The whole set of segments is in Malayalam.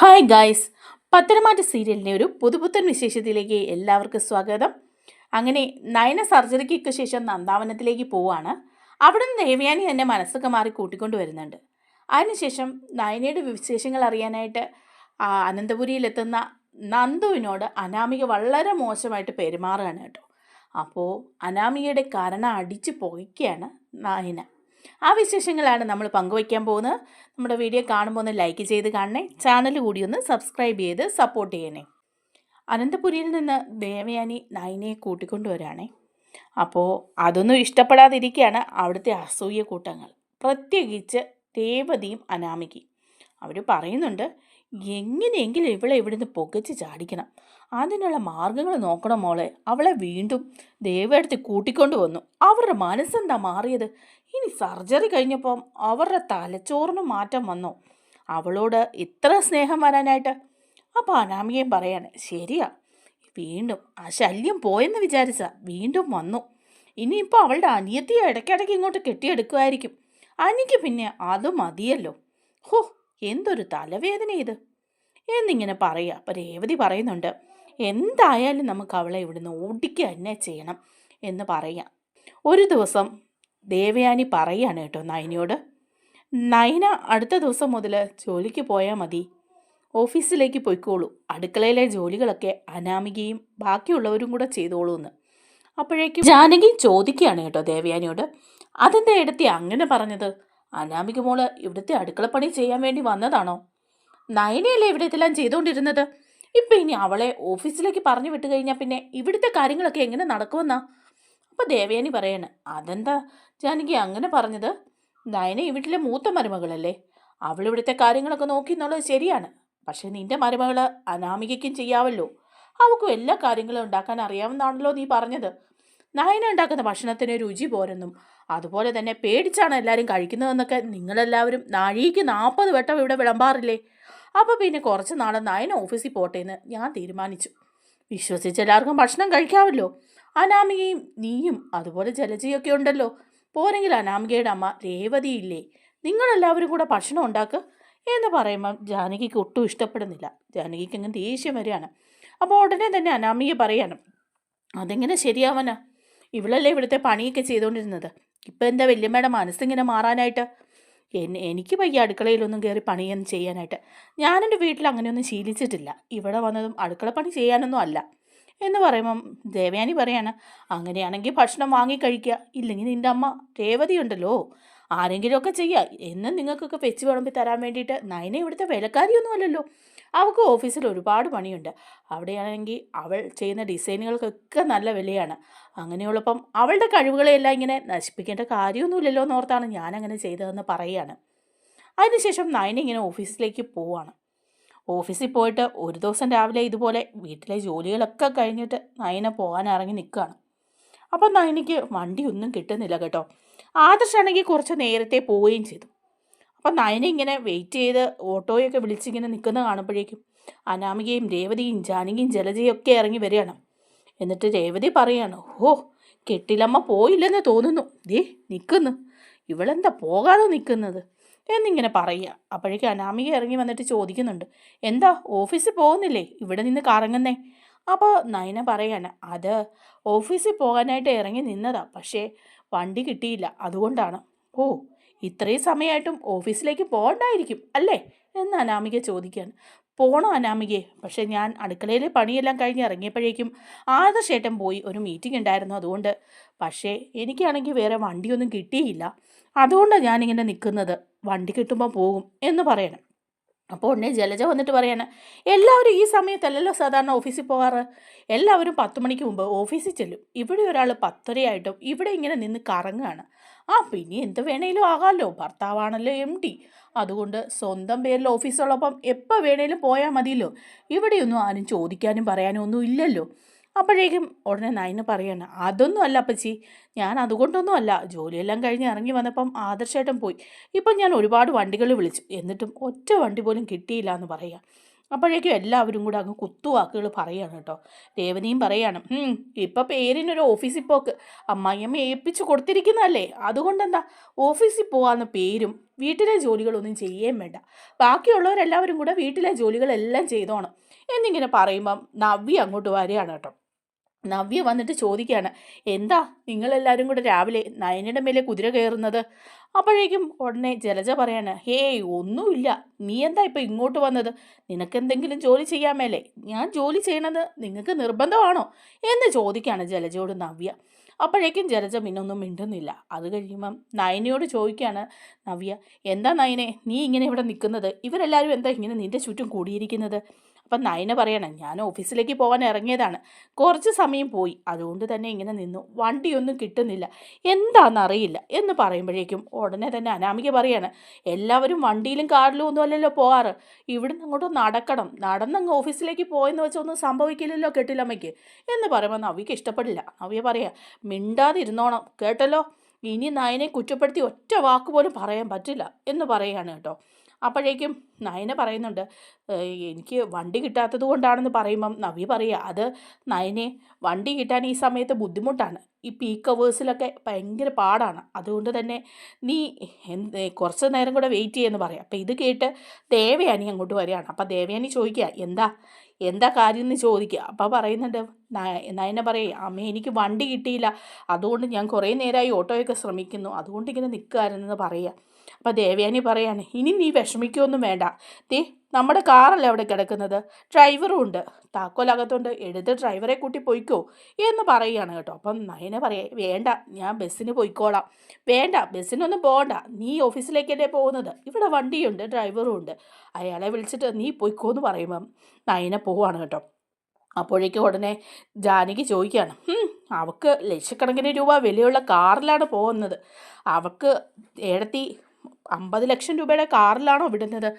ഹായ് ഗായ്സ് പത്തനംമാറ്റ സീരിയലിന്റെ ഒരു പുതുപുത്തൻ വിശേഷത്തിലേക്ക് എല്ലാവർക്കും സ്വാഗതം. അങ്ങനെ നയന സർജറിക്കൊക്കെ ശേഷം നന്ദാവനത്തിലേക്ക് പോവാണ്. അവിടെ നിന്ന് ദേവയാനി തന്നെ മനസ്സൊക്കെ മാറി കൂട്ടിക്കൊണ്ട് വരുന്നുണ്ട്. അതിനുശേഷം നയനയുടെ വിശേഷങ്ങൾ അറിയാനായിട്ട് അനന്തപുരിയിലെത്തുന്ന നന്ദുവിനോട് അനാമിക വളരെ മോശമായിട്ട് പെരുമാറുകയാണ് കേട്ടോ. അപ്പോൾ അനാമികയുടെ കരണ അടിച്ച് പുകയ്ക്കുകയാണ് നയന. ആ വിശേഷങ്ങളാണ് നമ്മൾ പങ്കുവയ്ക്കാൻ പോകുന്നത്. നമ്മുടെ വീഡിയോ കാണുമ്പോൾ ഒന്ന് ലൈക്ക് ചെയ്ത് കാണണേ. ചാനൽ കൂടി ഒന്ന് സബ്സ്ക്രൈബ് ചെയ്ത് സപ്പോർട്ട് ചെയ്യണേ. അനന്തപുരിയിൽ നിന്ന് ദേവയാനി നൈനയെ കൂട്ടിക്കൊണ്ടുവരാണേ അപ്പോൾ അതൊന്നും ഇഷ്ടപ്പെടാതിരിക്കുകയാണ് അവിടുത്തെ അസൂയ കൂട്ടങ്ങൾ. പ്രത്യേകിച്ച് രേവതിയും അനാമികയും. അവർ പറയുന്നുണ്ട് എങ്ങനെയെങ്കിലും ഇവളെ ഇവിടുന്ന് പുകച്ച് ചാടിക്കണം. അതിനുള്ള മാർഗങ്ങൾ നോക്കണം മോളെ. അവളെ വീണ്ടും ദേവയടുത്ത് കൂട്ടിക്കൊണ്ടു വന്നു. അവരുടെ മനസ്സെന്താ മാറിയത്? ഇനി സർജറി കഴിഞ്ഞപ്പം അവരുടെ തലച്ചോറിന് മാറ്റം വന്നു. അവളോട് ഇത്ര സ്നേഹം വരാനായിട്ട്? അപ്പോൾ അനാമികയും പറയാണ് ശരിയാ. വീണ്ടും ആ ശല്യം പോയെന്ന് വിചാരിച്ച വീണ്ടും വന്നു. ഇനിയിപ്പോൾ അവളുടെ അനിയത്തിയെ ഇടയ്ക്കിടയ്ക്ക് ഇങ്ങോട്ട് കെട്ടിയെടുക്കുമായിരിക്കും. അനിക്ക് പിന്നെ അത് മതിയല്ലോ. ഹോ എന്തൊരു തലവേദന ഇത്. എന്നിങ്ങനെ പറയുക. അപ്പം രേവതി പറയുന്നുണ്ട് എന്തായാലും നമുക്ക് അവളെ ഇവിടുന്ന് ഓടിക്കുക തന്നെ ചെയ്യണം എന്ന് പറയാം ഒരു ദിവസം ദേവയാനി പറയാണ് കേട്ടോ നയനയോട് നയന അടുത്ത ദിവസം മുതൽ ജോലിക്ക് പോയാൽ മതി. ഓഫീസിലേക്ക് പോയിക്കോളൂ. അടുക്കളയിലെ ജോലികളൊക്കെ അനാമികയും ബാക്കിയുള്ളവരും കൂടെ ചെയ്തോളൂ എന്ന്. അപ്പോഴേക്കും ജാനകി ചോദിക്കുകയാണ് കേട്ടോ ദേവയാനിയോട്. അതെന്താ എടുത്തി അങ്ങനെ പറഞ്ഞത്? അനാമിക മോൾ ഇവിടുത്തെ അടുക്കളപ്പണി ചെയ്യാൻ വേണ്ടി വന്നതാണോ? നയനയല്ലേ ഇവിടെ ഇതെല്ലാം ചെയ്തുകൊണ്ടിരുന്നത് ഇപ്പം ഇനി അവളെ ഓഫീസിലേക്ക് പറഞ്ഞു വിട്ടു കഴിഞ്ഞാൽ പിന്നെ ഇവിടുത്തെ കാര്യങ്ങളൊക്കെ എങ്ങനെ നടക്കുമെന്നാ? അപ്പോൾ ദേവയാനി പറയാണ് അതെന്താ ജാനകി അങ്ങനെ പറഞ്ഞത്? നയന ഈ വീട്ടിലെ മൂത്ത മരുമകളല്ലേ? അവൾ ഇവിടുത്തെ കാര്യങ്ങളൊക്കെ നോക്കി എന്നുള്ളത് ശരിയാണ്. പക്ഷേ നിന്റെ മരുമകൾ അനാമികയ്ക്കും ചെയ്യാവല്ലോ. അവൾക്കും എല്ലാ കാര്യങ്ങളും ഉണ്ടാക്കാൻ അറിയാവുന്നതാണല്ലോ നീ പറഞ്ഞത്. നയന ഉണ്ടാക്കുന്ന ഭക്ഷണത്തിന് രുചി പോരെന്നും അതുപോലെ തന്നെ പേടിച്ചാണ് എല്ലാവരും കഴിക്കുന്നതെന്നൊക്കെ നിങ്ങളെല്ലാവരും നാഴിക്ക് നാൽപ്പത് വട്ടം ഇവിടെ വിളമ്പാറില്ലേ? അപ്പോൾ പിന്നെ കുറച്ച് നാളെ നയന ഓഫീസിൽ പോട്ടേന്ന് ഞാൻ തീരുമാനിച്ചു. വിശ്വസിച്ച് എല്ലാവർക്കും ഭക്ഷണം കഴിക്കാമല്ലോ അനാമികയും നീയും അതുപോലെ ജലജയൊക്കെ ഉണ്ടല്ലോ. പോരെങ്കിൽ അനാമികയുടെ അമ്മ രേവതിയില്ലേ? നിങ്ങളെല്ലാവരും കൂടെ ഭക്ഷണം ഉണ്ടാക്കുക എന്ന് പറയുമ്പം ജാനകിക്ക് ഒട്ടും ഇഷ്ടപ്പെടുന്നില്ല. ജാനകിക്ക് അങ്ങ് ദേഷ്യം വരികയാണ്. അപ്പോൾ ഉടനെ തന്നെ അനാമിക പറയണം അതെങ്ങനെ ശരിയാവാനാ? ഇവളല്ലേ ഇവിടുത്തെ പണിയൊക്കെ ചെയ്തുകൊണ്ടിരുന്നത് ഇപ്പം എന്താ വല്യമ്മയുടെ മനസ്സിങ്ങനെ മാറാനായിട്ട്? എന്നെ എനിക്ക് വയ്യ അടുക്കളയിലൊന്നും കയറി പണിയൊന്നും ചെയ്യാനായിട്ട്. ഞാനെന്റെ വീട്ടിൽ അങ്ങനെയൊന്നും ശീലിച്ചിട്ടില്ല. ഇവിടെ വന്നതും അടുക്കള പണി ചെയ്യാനൊന്നും അല്ല. എന്ന് പറയുമ്പം ദേവയാനി പറയാണ് അങ്ങനെയാണെങ്കിൽ ഭക്ഷണം വാങ്ങിക്കഴിക്കുക ഇല്ലെങ്കിൽ നിന്റെ അമ്മ രേവതി ഉണ്ടല്ലോ ആരെങ്കിലുമൊക്കെ ചെയ്യുക എന്നും നിങ്ങൾക്കൊക്കെ വെച്ച് വിളമ്പി തരാൻ വേണ്ടിയിട്ട് നയന ഇവിടുത്തെ വിലക്കാരിയൊന്നുമല്ലല്ലോ. അവൾക്ക് ഓഫീസിൽ ഒരുപാട് പണിയുണ്ട്. അവിടെയാണെങ്കിൽ അവൾ ചെയ്യുന്ന ഡിസൈനുകൾക്കൊക്കെ നല്ല വിലയാണ്. അങ്ങനെയുള്ളപ്പം അവളുടെ കഴിവുകളെല്ലാം ഇങ്ങനെ നശിപ്പിക്കേണ്ട കാര്യമൊന്നുമില്ലല്ലോ എന്നോർത്താണ് ഞാനങ്ങനെ ചെയ്തതെന്ന് പറയുകയാണ്. അതിനുശേഷം നയന ഇങ്ങനെ ഓഫീസിലേക്ക് പോവാണ്. ഓഫീസിൽ പോയിട്ട് ഒരു ദിവസം രാവിലെ ഇതുപോലെ വീട്ടിലെ ജോലികളൊക്കെ കഴിഞ്ഞിട്ട് നയന പോകാൻ ഇറങ്ങി നിൽക്കുകയാണ്. അപ്പം നയനയ്ക്ക് വണ്ടിയൊന്നും കിട്ടുന്നില്ല കേട്ടോ. ആദർശാണെങ്കിൽ കുറച്ച് നേരത്തെ പോവുകയും ചെയ്തു. അപ്പം നയന ഇങ്ങനെ വെയിറ്റ് ചെയ്ത് ഓട്ടോയൊക്കെ വിളിച്ചിങ്ങനെ നിൽക്കുന്ന കാണുമ്പോഴേക്കും അനാമികയും രേവതിയും ജാനകിയും ജലജയും ഒക്കെ ഇറങ്ങി വരികയാണ്. എന്നിട്ട് രേവതി പറയാണ് ഓ കെട്ടിലമ്മ പോയില്ലെന്ന് തോന്നുന്നു. ദേ നിൽക്കുന്നു. ഇവളെന്താ പോകാതെ നിൽക്കുന്നത്? എന്നിങ്ങനെ പറയുക. അപ്പോഴേക്കും അനാമിക ഇറങ്ങി വന്നിട്ട് ചോദിക്കുന്നുണ്ട്. എന്താ ഓഫീസിൽ പോകുന്നില്ലേ? ഇവിടെ നിന്ന് കറങ്ങുന്നേ? അപ്പോൾ നയന പറയാണ് അത് ഓഫീസിൽ പോകാനായിട്ട് ഇറങ്ങി നിന്നതാ. പക്ഷേ വണ്ടി കിട്ടിയില്ല. അതുകൊണ്ടാണ്. ഓ ഇത്രയും സമയമായിട്ടും ഓഫീസിലേക്ക് പോകണ്ടായിരിക്കും അല്ലേ? എന്ന് അനാമിക ചോദിക്കുകയാണ്. പോണോ അനാമികയെ? പക്ഷേ ഞാൻ അടുക്കളയിലെ പണിയെല്ലാം കഴിഞ്ഞ് ഇറങ്ങിയപ്പോഴേക്കും ആദർശേട്ടൻ പോയി ഒരു മീറ്റിംഗ് ഉണ്ടായിരുന്നു അതുകൊണ്ട്. പക്ഷേ എനിക്കാണെങ്കിൽ വേറെ വണ്ടിയൊന്നും കിട്ടിയില്ല. അതുകൊണ്ടാണ് ഞാനിങ്ങനെ നിൽക്കുന്നത്. വണ്ടി കിട്ടുമ്പോൾ പോകും എന്ന് പറയണം. അപ്പോൾ ഉടനെ ജലജ വന്നിട്ട് പറയാണ് എല്ലാവരും ഈ സമയത്തല്ലല്ലോ സാധാരണ ഓഫീസിൽ പോകാറ്? എല്ലാവരും പത്ത് മണിക്ക് മുമ്പ് ഓഫീസിൽ ചെല്ലും. ഇവിടെ ഒരാൾ പത്തരയായിട്ടും ഇവിടെ ഇങ്ങനെ നിന്ന് കറങ്ങുകയാണ് ആ പിന്നെ എന്ത് വേണേലും ആകാമല്ലോ ഭർത്താവാണല്ലോ എം ഡി. അതുകൊണ്ട് സ്വന്തം പേരിൽ ഓഫീസുള്ളപ്പം എപ്പോൾ വേണേലും പോയാൽ മതിയല്ലോ. ഇവിടെയൊന്നും ആരും ചോദിക്കാനും പറയാനും ഒന്നും ഇല്ലല്ലോ. അപ്പോഴേക്കും ഉടനെ നയന് പറയാണ് അതൊന്നും അല്ല അപ്പച്ചി ഞാൻ അതുകൊണ്ടൊന്നും അല്ല. ജോലിയെല്ലാം കഴിഞ്ഞ് ഇറങ്ങി വന്നപ്പം ആദർശേട്ടൻ പോയി. ഇപ്പം ഞാൻ ഒരുപാട് വണ്ടികൾ വിളിച്ചു. എന്നിട്ടും ഒറ്റ വണ്ടി പോലും കിട്ടിയില്ല എന്ന് പറയുക. അപ്പോഴേക്കും എല്ലാവരും കൂടെ അങ്ങ് കുത്തുവാക്കുകൾ പറയുകയാണ് കേട്ടോ. രേവതിയും പറയാണ് ഇപ്പം പേരിനൊരു ഓഫീസിൽ പോക്ക്. അമ്മായിയമ്മ ഏൽപ്പിച്ചു കൊടുത്തിരിക്കുന്നതല്ലേ. അതുകൊണ്ടെന്താ? ഓഫീസിൽ പോകാമെന്ന പേരും വീട്ടിലെ ജോലികളൊന്നും ചെയ്യുകയും വേണ്ട. ബാക്കിയുള്ളവരെല്ലാവരും കൂടെ വീട്ടിലെ ജോലികളെല്ലാം ചെയ്തോണം. എന്നിങ്ങനെ പറയുമ്പം നവ്യ അങ്ങോട്ട് വരികയാണ് കേട്ടോ. നവ്യ വന്നിട്ട് ചോദിക്കുകയാണ് എന്താ നിങ്ങളെല്ലാവരും കൂടെ രാവിലെ നയനയുടെ മേലെ കുതിര കയറുന്നത്? അപ്പോഴേക്കും ഉടനെ ജലജ പറയാണ് ഹേയ് ഒന്നുമില്ല. നീ എന്താ ഇപ്പം ഇങ്ങോട്ട് വന്നത്? നിനക്കെന്തെങ്കിലും ജോലി ചെയ്യാൻ മേലേ? ഞാൻ ജോലി ചെയ്യണത് നിങ്ങൾക്ക് നിർബന്ധമാണോ? എന്ന് ചോദിക്കുകയാണ് ജലജയോട് നവ്യ. അപ്പോഴേക്കും ജലജ പിന്നൊന്നും മിണ്ടുന്നില്ല. അത് കഴിയുമ്പം നയനയോട് ചോദിക്കുകയാണ് നവ്യ എന്താ നയനെ? നീ ഇങ്ങനെ ഇവിടെ നിൽക്കുന്നത്? ഇവരെല്ലാവരും എന്താ ഇങ്ങനെ നിന്റെ ചുറ്റും കൂടിയിരിക്കുന്നത്? അപ്പം നയന പറയണം ഞാൻ ഓഫീസിലേക്ക് പോകാൻ ഇറങ്ങിയതാണ്. കുറച്ച് സമയം പോയി. അതുകൊണ്ട് തന്നെ ഇങ്ങനെ നിന്നു. വണ്ടിയൊന്നും കിട്ടുന്നില്ല. എന്താണെന്നറിയില്ല എന്ന് പറയുമ്പോഴേക്കും ഉടനെ തന്നെ അനാമിക പറയാണ് എല്ലാവരും വണ്ടിയിലും കാറിലും ഒന്നും അല്ലല്ലോ പോകാറ്. ഇവിടുന്ന് അങ്ങോട്ട് നടക്കണം. നടന്നങ്ങ് ഓഫീസിലേക്ക് പോയെന്ന് വെച്ചൊന്നും സംഭവിക്കില്ലല്ലോ കെട്ടിലമ്മയ്ക്ക്. എന്ന് പറയുമ്പോൾ നവിക്ക് ഇഷ്ടപ്പെടില്ല. നവ്യ പറയാം മിണ്ടാതിരുന്നോണം. കേട്ടല്ലോ? ഇനി നയനെ കുറ്റപ്പെടുത്തി ഒറ്റ വാക്ക് പോലും പറയാൻ പറ്റില്ല. എന്ന് പറയുകയാണ് കേട്ടോ. അപ്പോഴേക്കും നയന പറയുന്നുണ്ട് എനിക്ക് വണ്ടി കിട്ടാത്തത് കൊണ്ടാണെന്ന് പറയുമ്പം നവ്യ പറയുക അത് നയനെ വണ്ടി കിട്ടാൻ ഈ സമയത്ത് ബുദ്ധിമുട്ടാണ്. ഈ പീക്ക് അവേഴ്സിലൊക്കെ ഭയങ്കര പാടാണ്. അതുകൊണ്ട് തന്നെ നീ എന്ത് കുറച്ച് നേരം കൂടെ വെയിറ്റ് ചെയ്യുമെന്ന് പറയാം. അപ്പം ഇത് കേട്ട് ദേവയാനി അങ്ങോട്ട് വരികയാണ്. അപ്പം ദേവയാനി ചോദിക്കുക എന്താ എന്താ കാര്യം എന്ന് ചോദിക്കുക? അപ്പോൾ പറയുന്നുണ്ട് നയ- നയന പറയും അമ്മ എനിക്ക് വണ്ടി കിട്ടിയില്ല. അതുകൊണ്ട് ഞാൻ കുറേ നേരമായി ഓട്ടോയൊക്കെ ശ്രമിക്കുന്നു. അതുകൊണ്ട് ഇങ്ങനെ നിൽക്കുകയായിരുന്നെന്ന് പറയുക. അപ്പോൾ ദേവയാനി പറയാണ് ഇനി നീ വിഷമിക്കുകയൊന്നും വേണ്ട. ദേ നമ്മുടെ കാറല്ല അവിടെ കിടക്കുന്നത്. ഡ്രൈവറും ഉണ്ട്. താക്കോലകത്തുണ്ട് എടുത്ത് ഡ്രൈവറെ കൂട്ടി പോയിക്കോ എന്ന് പറയുകയാണ് കേട്ടോ. അപ്പം നയന പറയാ വേണ്ട ഞാൻ ബസ്സിന് പോയിക്കോളാം. വേണ്ട ബസ്സിനൊന്നും പോകണ്ട നീ ഓഫീസിലേക്കല്ലേ പോകുന്നത്? ഇവിടെ വണ്ടിയുണ്ട് ഡ്രൈവറും ഉണ്ട്. അയാളെ വിളിച്ചിട്ട് നീ പോയിക്കോ എന്ന് പറയുമ്പം നയന പോവാണ് കേട്ടോ. അപ്പോഴേക്കും ഉടനെ ജാനകി ചോദിക്കുകയാണ് അവക്ക് ലക്ഷക്കണക്കിന് രൂപ വിലയുള്ള കാറിലാണ് പോകുന്നത്. അവക്ക് ഏടത്തി അമ്പത് ലക്ഷം രൂപയുടെ കാറിലാണോ വിടുന്നത്?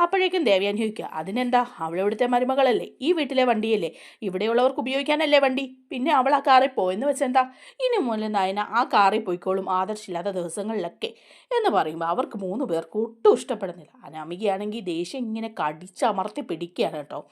അപ്പോഴേക്കും ദേവി അനുഭവിക്കുക അതിനെന്താ? അവളിവിടുത്തെ മരുമകളല്ലേ? ഈ വീട്ടിലെ വണ്ടിയല്ലേ? ഇവിടെയുള്ളവർക്ക് ഉപയോഗിക്കാനല്ലേ വണ്ടി? പിന്നെ അവൾ ആ കാറിൽ പോയെന്ന് വെച്ചെന്താ? ഇനി മുതൽ നയന ആ കാറിൽ പോയിക്കോളും ആദർശില്ലാത്ത ദിവസങ്ങളിലൊക്കെ. എന്ന് പറയുമ്പോൾ അവർക്ക് മൂന്ന് പേർക്ക് ഒട്ടും ഇഷ്ടപ്പെടുന്നില്ല. അനാമികയാണെങ്കിൽ ദേഷ്യം ഇങ്ങനെ കടിച്ചമർത്തി പിടിക്കുകയാണ് കേട്ടോ.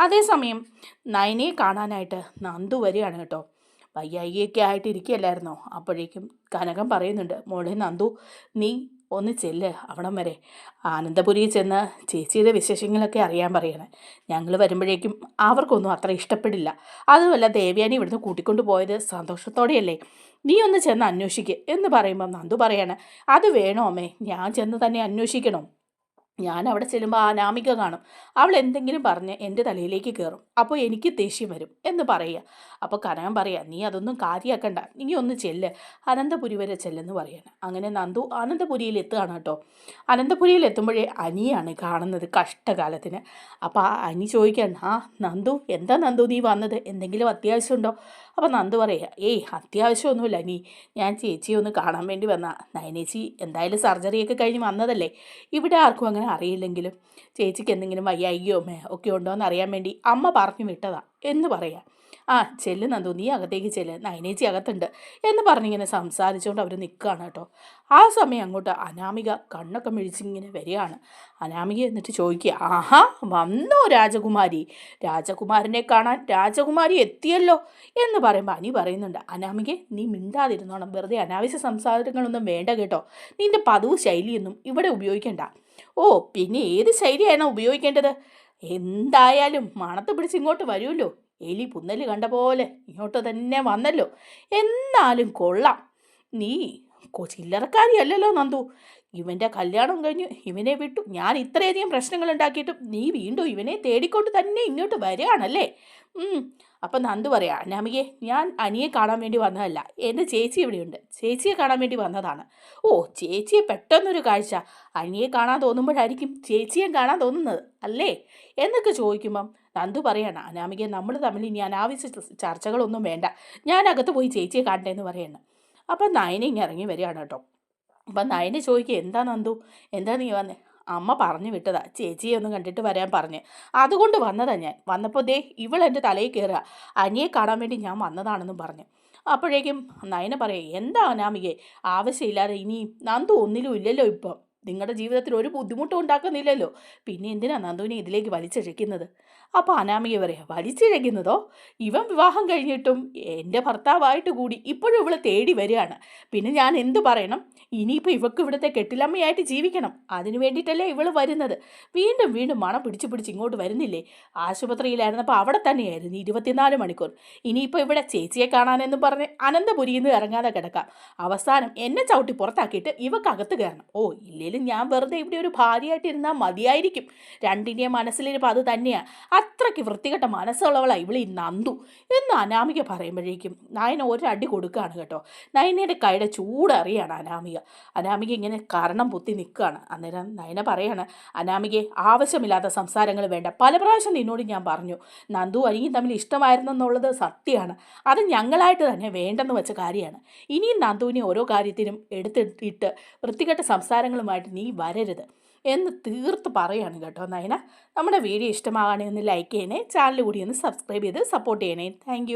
അതേസമയം നയനയെ കാണാനായിട്ട് നന്ദു വരികയാണ് കേട്ടോ. വയ്യായികയൊക്കെ ആയിട്ടിരിക്കുകയല്ലായിരുന്നോ അപ്പോഴേക്കും കനകം പറയുന്നുണ്ട് മോളെ നന്ദു നീ ഒന്ന് ചെല്ല് അവിടം വരെ. ആനന്ദപുരിയിൽ ചെന്ന് ചേച്ചിയുടെ വിശേഷങ്ങളൊക്കെ അറിയാൻ പറയണേ. ഞങ്ങൾ വരുമ്പോഴേക്കും അവർക്കൊന്നും അത്ര ഇഷ്ടപ്പെടില്ല. അതുമല്ല ദേവ്യാനി ഇവിടുന്ന് കൂട്ടിക്കൊണ്ട് പോയത് സന്തോഷത്തോടെയല്ലേ? നീ ഒന്ന് ചെന്ന് അന്വേഷിക്കുക എന്ന് പറയുമ്പം നന്ദു പറയാണ് അത് വേണോ അമ്മേ? ഞാൻ ചെന്ന് തന്നെ അന്വേഷിക്കണോ. ഞാൻ അവിടെ ചെല്ലുമ്പോൾ അനാമിക കാണും. അവൾ എന്തെങ്കിലും പറഞ്ഞ് എന്റെ തലയിലേക്ക് കയറും അപ്പോൾ എനിക്ക് ദേഷ്യം വരും എന്ന് പറയുക. അപ്പോൾ കനകം പറയുക നീ അതൊന്നും കാര്യമാക്കണ്ട നീ ഒന്ന് ചെല്ല്. അനന്തപുരി വരെ ചെല്ലെന്ന് പറയണം. അങ്ങനെ നന്ദു അനന്തപുരിയിൽ എത്തുകയാണ് കേട്ടോ. അനന്തപുരിയിൽ എത്തുമ്പോഴേ അനിയാണ് കാണുന്നത് കഷ്ടകാലത്തിന്. അപ്പോൾ ആ അനി ചോദിക്കാൻ ആ നന്ദു എന്താ നന്ദു നീ വന്നത്? എന്തെങ്കിലും അത്യാവശ്യമുണ്ടോ അപ്പോൾ നന്ദു പറയുക ഏയ് അത്യാവശ്യമൊന്നുമില്ല. നീ ഞാൻ ചേച്ചിയെ ഒന്ന് കാണാൻ വേണ്ടി വന്ന. നയനേച്ചി എന്തായാലും സർജറിയൊക്കെ കഴിഞ്ഞ് വന്നതല്ലേ? ഇവിടെ ആർക്കും അങ്ങനെ അറിയില്ലെങ്കിലും ചേച്ചിക്ക് എന്തെങ്കിലും വയ്യായികയോ ഒക്കെ ഉണ്ടോ എന്ന് അറിയാൻ വേണ്ടി അമ്മ പറഞ്ഞു വിട്ടതാ എന്ന് പറയാം. ആ ചെല്ല് നന്ദു നീ അകത്തേക്ക് ചെല്ല്. നൈനേച്ചി അകത്തുണ്ട് എന്ന് പറഞ്ഞിങ്ങനെ സംസാരിച്ചുകൊണ്ട് അവർ നിൽക്കുകയാണ് കേട്ടോ. ആ സമയം അങ്ങോട്ട് അനാമിക കണ്ണൊക്കെ മിഴിച്ചിങ്ങനെ വരികയാണ്. അനാമിക എന്നിട്ട് ചോദിക്കുക ആഹാ വന്നോ രാജകുമാരി? രാജകുമാരനെ കാണാൻ രാജകുമാരി എത്തിയല്ലോ? എന്ന് പറയുമ്പോൾ അനി പറയുന്നുണ്ട് അനാമിക നീ മിണ്ടാതിരുന്നോണം. വെറുതെ അനാവശ്യ സംസാരങ്ങളൊന്നും വേണ്ട കേട്ടോ. നിന്റെ പതിവ് ശൈലിയൊന്നും ഇവിടെ ഉപയോഗിക്കണ്ട. ഓ പിന്നെ ഏത് ശൈലിയാണ് ഉപയോഗിക്കേണ്ടത്? എന്തായാലും മണത്ത് പിടിച്ച് ഇങ്ങോട്ട് വരുമല്ലോ. എലി പുന്നൽ കണ്ട പോലെ ഇങ്ങോട്ട് തന്നെ വന്നല്ലോ. എന്നാലും കൊള്ളാം. നീ ചില്ലറക്കാരിയല്ലല്ലോ നന്ദു. ഇവന്റെ കല്യാണം കഴിഞ്ഞു ഇവനെ വിട്ടു. ഞാൻ ഇത്രയധികം പ്രശ്നങ്ങൾ ഉണ്ടാക്കിയിട്ടും നീ വീണ്ടും ഇവനെ തേടിക്കൊണ്ട് തന്നെ ഇങ്ങോട്ട് വരികയാണല്ലേ. അപ്പം നന്ദു പറയാ അനാമികെ ഞാൻ അനിയെ കാണാൻ വേണ്ടി വന്നതല്ല. എന്റെ ചേച്ചി ഇവിടെയുണ്ട്. ചേച്ചിയെ കാണാൻ വേണ്ടി വന്നതാണ്. ഓ ചേച്ചിയെ പെട്ടെന്നൊരു കാഴ്ച. അനിയെ കാണാൻ തോന്നുമ്പോഴായിരിക്കും ചേച്ചിയെ കാണാൻ തോന്നുന്നത് അല്ലേ? എന്നൊക്കെ ചോദിക്കുമ്പം നന്ദു പറയണം അനാമിക നമ്മൾ തമ്മിൽ ഇനി അനാവശ്യ ചർച്ചകളൊന്നും വേണ്ട. ഞാൻ പോയി ചേച്ചിയെ കാണട്ടെ എന്ന് പറയണം. അപ്പം നയന ഇങ്ങനെ ഇറങ്ങി വരികയാണ് കേട്ടോ. അപ്പം നയനെ ചോദിക്കുക എന്താ നന്ദു? എന്താ നീ വന്നേ? അമ്മ പറഞ്ഞു വിട്ടതാ. ചേച്ചിയെ ഒന്ന് കണ്ടിട്ട് വരാൻ പറഞ്ഞ്. അതുകൊണ്ട് വന്നതാ ഞാൻ. വന്നപ്പോൾ ദേ ഇവൾ എന്റെ തലയിൽ കയറുക അനിയെ കാണാൻ വേണ്ടി ഞാൻ വന്നതാണെന്നും പറഞ്ഞു. അപ്പോഴേക്കും നയന പറയുക എന്താ അനാമികെ? ആവശ്യമില്ലാതെ ഇനി നന്ദു ഒന്നിലും ഇല്ലല്ലോ ഇപ്പം. നിങ്ങളുടെ ജീവിതത്തിൽ ഒരു ബുദ്ധിമുട്ടും ഉണ്ടാക്കുന്നില്ലല്ലോ. പിന്നെ എന്തിനാ നന്ദുവിനെ ഇതിലേക്ക് വലിച്ചിഴയ്ക്കുന്നത് അപ്പോൾ അനാമിക പറയാ വലിച്ചിഴയ്ക്കുന്നതോ? ഇവൻ വിവാഹം കഴിഞ്ഞിട്ടും എന്റെ ഭർത്താവായിട്ട് കൂടി ഇപ്പോഴും ഇവളെ തേടി വരികയാണ്. പിന്നെ ഞാൻ എന്ത് പറയണം? ഇനിയിപ്പോൾ ഇവക്ക് ഇവിടുത്തെ കെട്ടിലമ്മയായിട്ട് ജീവിക്കണം. അതിനു വേണ്ടിയിട്ടല്ലേ ഇവൾ വരുന്നത്. വീണ്ടും വീണ്ടും മണം പിടിച്ചു പിടിച്ച് ഇങ്ങോട്ട് വരുന്നില്ലേ? ആശുപത്രിയിലായിരുന്നപ്പോൾ അവിടെ തന്നെയായിരുന്നു ഇരുപത്തിനാല് മണിക്കൂർ. ഇനിയിപ്പോൾ ഇവിടെ ചേച്ചിയെ കാണാനെന്ന് പറഞ്ഞ് അനന്തപുരിയിൽ നിന്ന് ഇറങ്ങാതെ കിടക്കാം. അവസാനം എന്നെ ചവിട്ടി പുറത്താക്കിയിട്ട് ഇവക്കകത്ത് കയറണം. ഓ ഇല്ലെങ്കിലും ഞാൻ വെറുതെ ഇവിടെ ഒരു ഭാര്യയായിട്ട് ഇരുന്നാൽ മതിയായിരിക്കും. രണ്ടിന്റെയും മനസ്സിലിരിപ്പോൾ അത് തന്നെയാണ് അത്രയ്ക്ക് വൃത്തികെട്ട മനസ്സുള്ളവളാണ് ഇവളീ നന്ദു എന്ന് അനാമിക പറയുമ്പോഴേക്കും നയന ഒരടി കൊടുക്കുകയാണ് കേട്ടോ. നയനയുടെ കൈയുടെ ചൂടറിയാണ് അനാമിക. അനാമിക ഇങ്ങനെ കരണം പൊത്തി നിൽക്കുകയാണ്. അന്നേരം നയന പറയാണ് അനാമികയെ ആവശ്യമില്ലാത്ത സംസാരങ്ങൾ വേണ്ട. പല പ്രാവശ്യം നിന്നോട് ഞാൻ പറഞ്ഞു നന്ദു അനിയും തമ്മിൽ ഇഷ്ടമായിരുന്നെന്നുള്ളത് സത്യമാണ്. അത് ഞങ്ങളായിട്ട് തന്നെ വേണ്ടെന്ന് വെച്ച കാര്യമാണ്. ഇനിയും നന്ദുവിനെ ഓരോ കാര്യത്തിനും എടുത്തിട്ട് വൃത്തികെട്ട സംസാരങ്ങളുമായിട്ട് നീ വരരുത്. എന്ന് തീർത്ത് പറയാണ് കേട്ടോ. നയന നമ്മുടെ വീഡിയോ ഇഷ്ടമാകണമെന്ന് ലൈക്ക് ചെയ്യണേ ചാനൽ കൂടി ഒന്ന് സബ്സ്ക്രൈബ് ചെയ്ത് സപ്പോർട്ട് ചെയ്യണേ. താങ്ക്